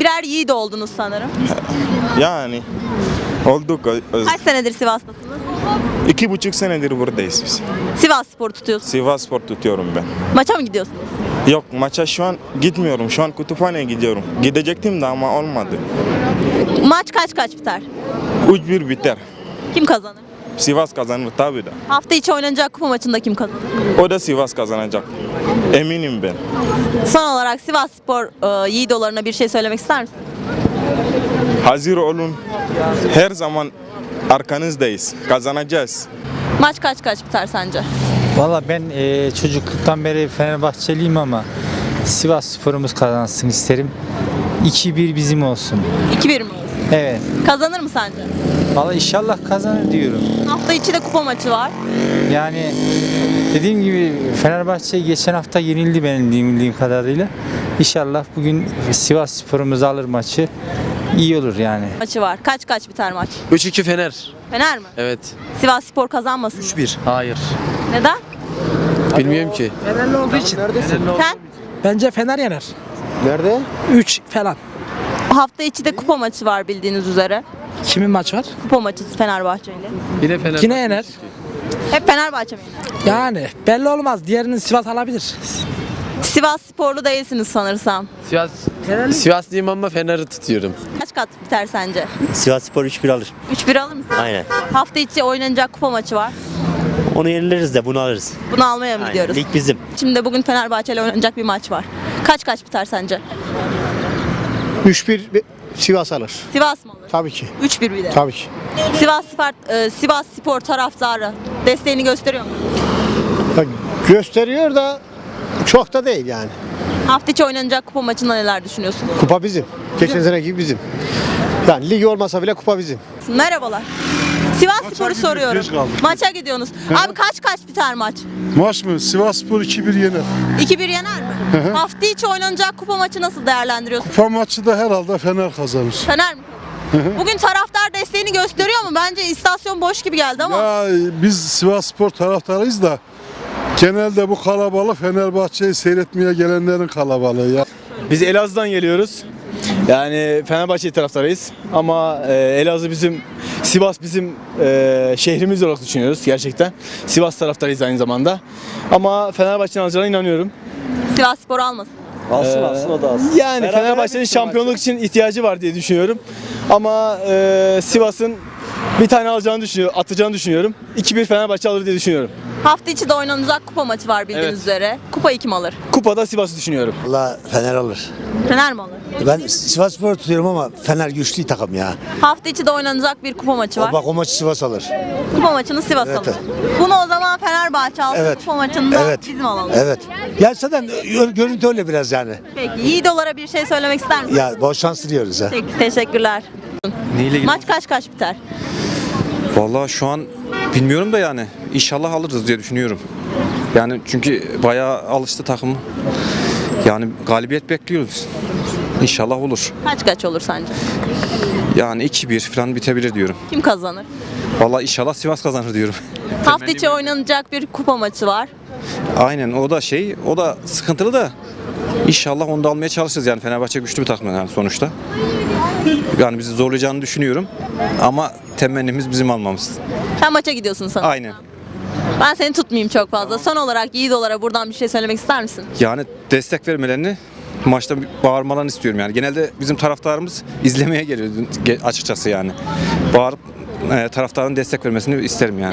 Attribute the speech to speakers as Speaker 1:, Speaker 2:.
Speaker 1: Birer yiğit oldunuz sanırım.
Speaker 2: Yani olduk.
Speaker 1: Kaç senedir Sivas'tasınız?
Speaker 2: İki buçuk senedir buradayız biz.
Speaker 1: Sivas Spor tutuyorsunuz.
Speaker 2: Sivas Spor tutuyorum ben.
Speaker 1: Maça mı gidiyorsunuz?
Speaker 2: Yok maça şu an gitmiyorum. Şu an kütüphaneye gidiyorum. Gidecektim de ama olmadı.
Speaker 1: Maç kaç kaç biter?
Speaker 2: 3-1 biter.
Speaker 1: Kim kazanır?
Speaker 2: Sivas kazanır tabii de.
Speaker 1: Hafta içi oynanacak kupa maçında kim kazanır?
Speaker 2: O da Sivas kazanacak. Eminim ben.
Speaker 1: Son olarak Sivas Spor e, yiğidolarına bir şey söylemek ister misin?
Speaker 2: Hazır olun. Her zaman arkanızdayız. Kazanacağız.
Speaker 1: Maç kaç kaç biter sence?
Speaker 3: Valla ben e, çocukluktan beri Fenerbahçeliyim ama Sivas sporumuz kazansın isterim. 2-1 bizim olsun.
Speaker 1: 2-1 mi?
Speaker 3: Evet.
Speaker 1: Kazanır mı sence?
Speaker 3: Valla inşallah kazanır diyorum.
Speaker 1: Hafta içi de kupa maçı var.
Speaker 3: Yani dediğim gibi Fenerbahçe geçen hafta yenildi benim bildiğim kadarıyla. İnşallah bugün Sivas sporumuz alır maçı. İyi olur yani.
Speaker 1: Maçı var. Kaç kaç biter maç?
Speaker 4: 3-2 Fener.
Speaker 1: Fener mi?
Speaker 4: Evet.
Speaker 1: Sivas Spor kazanmasın.
Speaker 4: 3-1. Hayır.
Speaker 1: Neden?
Speaker 4: Bilmiyorum ki.
Speaker 5: Fenerli olduğu için.
Speaker 1: Sen
Speaker 5: Bence Fener yener.
Speaker 6: Nerede?
Speaker 5: 3 falan.
Speaker 1: Hafta içi de kupa maçı var bildiğiniz üzere.
Speaker 5: Kimin maç var?
Speaker 1: Kupa maçı Fenerbahçe ile.
Speaker 4: Yine Fener.
Speaker 5: Yine yener.
Speaker 1: Hep Fenerbahçe mi yener?
Speaker 5: Yani belli olmaz. Diğerinin Sivas alabilir.
Speaker 1: Sivas sporlu değilsiniz sanırsam.
Speaker 4: Sivas. Sivaslıyım ama Fener'i tutuyorum.
Speaker 1: Kaç kat biter sence?
Speaker 7: Sivas Spor 3-1 alır.
Speaker 1: 3-1 alır mısın?
Speaker 7: Aynen.
Speaker 1: Hafta içi oynanacak kupa maçı var.
Speaker 7: Onu yenileriz de bunu alırız.
Speaker 1: Bunu almaya mı
Speaker 7: Aynen.
Speaker 1: gidiyoruz?
Speaker 7: Lig bizim.
Speaker 1: Şimdi bugün Fenerbahçe ile oynanacak bir maç var. Kaç kaç biter sence?
Speaker 6: 3-1 Sivas alır.
Speaker 1: Sivas mı alır?
Speaker 6: Tabii ki.
Speaker 1: 3-1 bir de.
Speaker 6: Tabii ki.
Speaker 1: Sivas Spor, e, Sivas Spor taraftarı desteğini gösteriyor mu?
Speaker 6: Ya gösteriyor da çok da değil yani.
Speaker 1: Hafta içi oynanacak kupa maçında neler düşünüyorsun?
Speaker 6: Kupa bizim. Geçen sene gibi bizim. Yani lig olmasa bile kupa bizim.
Speaker 1: Merhabalar. Sivas Spor'u soruyorum. Maça gidiyorsunuz. Abi kaç kaç biter maç?
Speaker 8: Maç mı? Sivasspor 2-1 yener.
Speaker 1: 2-1 yener mi? Hafta içi oynanacak kupa maçı nasıl değerlendiriyorsun?
Speaker 8: Kupa maçı da herhalde Fener kazanır.
Speaker 1: Fener mi? Bugün taraftar desteğini gösteriyor mu? Bence istasyon boş gibi geldi ama.
Speaker 8: Ya biz Sivasspor taraftarıyız da genelde bu kalabalık Fenerbahçe'yi seyretmeye gelenlerin kalabalığı ya.
Speaker 9: Biz Elazığ'dan geliyoruz. Yani Fenerbahçe taraftarıyız ama e, Elazığ bizim, Sivas bizim e, şehrimiz olarak düşünüyoruz gerçekten. Sivas taraftarıyız aynı zamanda. Ama Fenerbahçe'nin alacağına inanıyorum.
Speaker 1: Sivas Spor almasın.
Speaker 7: Alsın alsın o da alsın.
Speaker 9: Yani
Speaker 7: Beraber
Speaker 9: Fenerbahçe'nin şampiyonluk için ihtiyacı var diye düşünüyorum. Ama e, Sivas'ın bir tane alacağını düşünüyor, atacağını düşünüyorum. 2-1 Fenerbahçe alır diye düşünüyorum.
Speaker 1: Hafta içi de oynanacak kupa maçı var bildiğiniz
Speaker 9: Evet.
Speaker 1: üzere. Kupayı kim alır?
Speaker 9: Kupada Sivas'ı düşünüyorum.
Speaker 10: Valla Fener alır.
Speaker 1: Fener mi alır?
Speaker 10: Ben Sivas Spor tutuyorum ama Fener güçlü takım ya.
Speaker 1: Hafta içi de oynanacak bir kupa maçı var.
Speaker 10: Bak o maçı Sivas alır.
Speaker 1: Kupa maçını Sivas
Speaker 10: Evet.
Speaker 1: alır. Bunu o zaman Fenerbahçe alsın.
Speaker 10: Evet.
Speaker 1: Kupa maçında
Speaker 10: Evet.
Speaker 1: bizim alalım.
Speaker 10: Evet. Ya zaten gö- görüntü öyle biraz yani.
Speaker 1: Peki. Yiğidolara bir şey söylemek ister misin?
Speaker 10: Ya bol şans diliyoruz ha.
Speaker 1: Peki, teşekkürler. Maç kaç kaç biter?
Speaker 11: Vallahi şu an bilmiyorum da yani inşallah alırız diye düşünüyorum. Yani çünkü bayağı alıştı takım. Yani galibiyet bekliyoruz. İnşallah olur.
Speaker 1: Kaç kaç olur sence?
Speaker 11: Yani 2-1 falan bitebilir diyorum.
Speaker 1: Kim kazanır?
Speaker 11: Vallahi inşallah Sivas kazanır diyorum.
Speaker 1: Hafta içi oynanacak bir kupa maçı var.
Speaker 11: Aynen o da şey, o da sıkıntılı da İnşallah onu da almaya çalışırız yani Fenerbahçe güçlü bir takım yani sonuçta. Yani bizi zorlayacağını düşünüyorum ama temennimiz bizim almamız.
Speaker 1: Sen maça gidiyorsun sanırım.
Speaker 11: Aynen.
Speaker 1: Ben seni tutmayayım çok fazla. Son olarak Yiğidolara buradan bir şey söylemek ister misin?
Speaker 11: Yani destek vermelerini maçta bağırmalarını istiyorum yani. Genelde bizim taraftarımız izlemeye geliyor ge- açıkçası yani. Bağırıp e, taraftarın destek vermesini isterim yani.